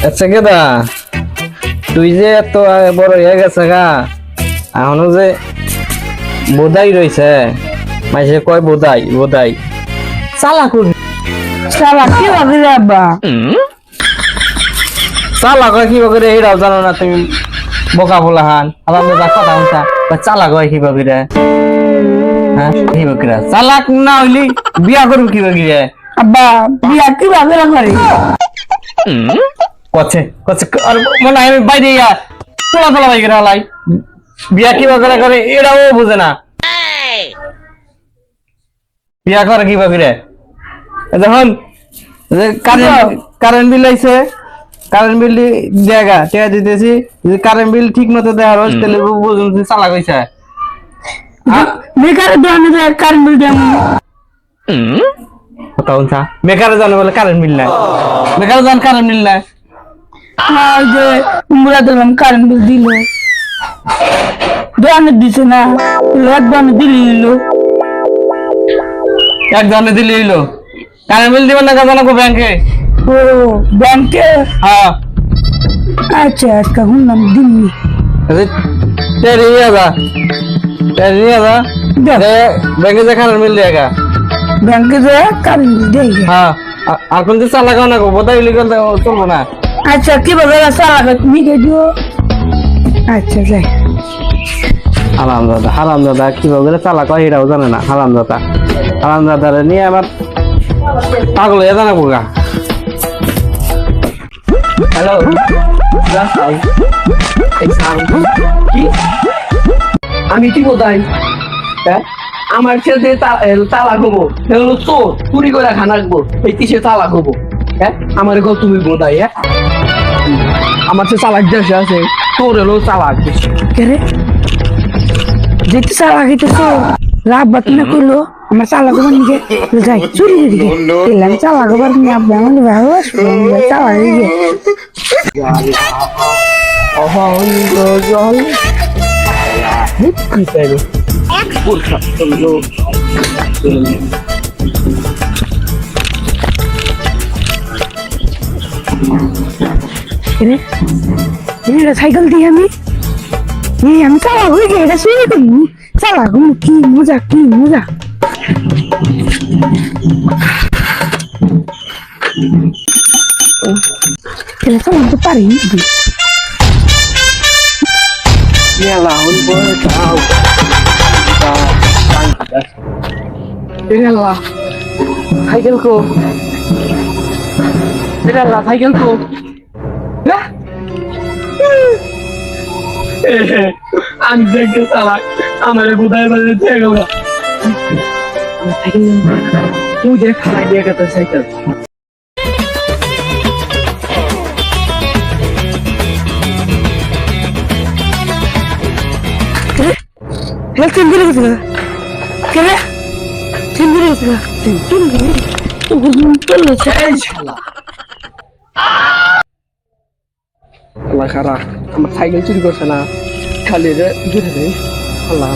আচ্ছা কেদা তুই যে এত বড় হয়ে গেছে গা এখনও যে বোধাই রয়েছে মাঝে কয় বোধাই বোধাই চালা করবি সালা কি ভাবি রে আব্বা? চালা কয় কি করে এটাও জানো না তুমি বোকা বলা হান। আবার যা কথা উঠা চালা কয় কি বগিরে হ্যাঁ কি বগিরে চালাক না হইলি বিয়া করবি কি বগিরে আব্বা বিয়া কি ভাবি রে করে? কচ্ছে কচ্ছে আর মনে হয় আমি বাইরে ইয়া তোলা তোলা বাইকে হালাই বিয়া কি করে করে এটাও বুঝে না। বিয়া করে কি করে যখন কারেন্ট কারেন্ট বিল। আইছে কারেন্ট বিল জায়গা টেকা দিতেছি কারেন্ট বিল ঠিক মতো দেওয়া রোজ তাহলে বুঝুন চালা কইছে। বেকার যায় কারেন্ট বিল দেয় কথা বলছা। বেকারে জানো বলে কারেন্ট বিল নাই। বেকারে জান কারেন্ট বিল নাই। হ্যাঁ যে কারেন্ট বিল দিল। দোয়ানে দিছে না এক দোয়ানে দিলি এলো এক দোয়ানে দিলি কারেন্ট বিল দিব না কেমন লাগবো ব্যাংকে ও ব্যাংকে হ্যাঁ। আচ্ছা আজকে শুনলাম দিল্লি তেরি দাদা তেরি দাদা ব্যাংকে যে কারেন্ট বিল দেয় ব্যাংকে যে কারেন্ট বিল দেয় হ্যাঁ। আর কোন চালাকাও না বোধ হয় চলবো না। আচ্ছা কি ভাবে সালা তুমি দিও। আচ্ছা যাই। হারাম দাদা হারাম দাদা কীভাবে চালা কয় এটাও জানে না হারাম দাদা। হারাম দাদা নিয়ে আমার পাগল হয়ে জানা বোগা হ্যালো কি? আমি কি কোথায় হ্যাঁ? আমার ছেলে তালা হলো চোর চুরি করে খানা রাখব। এই কিসে তালা হব? হ্যাঁ? আমার গো তুমি বোধাই হ্যাঁ? আমার সে চালাক দেশে আছে তোর হলো চালাক কেরে যেতে সালা খেতেছো লাভ বাত না করল আমার চালা গোবার নিকে যাই চুরি দিকে এলাম চালা গোবার নিয়ে আপনি আমাকে ভালোবাসবো আমরা চালা দিকে অহঙ্গ জল। কি চাইলো? পুরখা চলল এটা সাইকেল দিয়ে আমি। এই আমি চালা গিয়ে এটা চুরি করি চালা ঘুম কি মজা কি মজা। এটা চালাতে পারি মেলা হইব যাও বেরাল্লা সাইকেল কো। বেরাল্লা সাইকেল কো? আমি দেখতে চালাক আমার কোথায় বাজে থেকে গেল। তুই খাই দিয়ে গেছে সাইকেল এটা তিন দিনে গেছে কেরে তিন দিনে গেছে তিন তিন দিনে তিন দিনে এই শালা। আল্লাহ খারাপ আমার সাইকেল চুরি করছে না খালি রে ঘুরে দে আল্লাহ।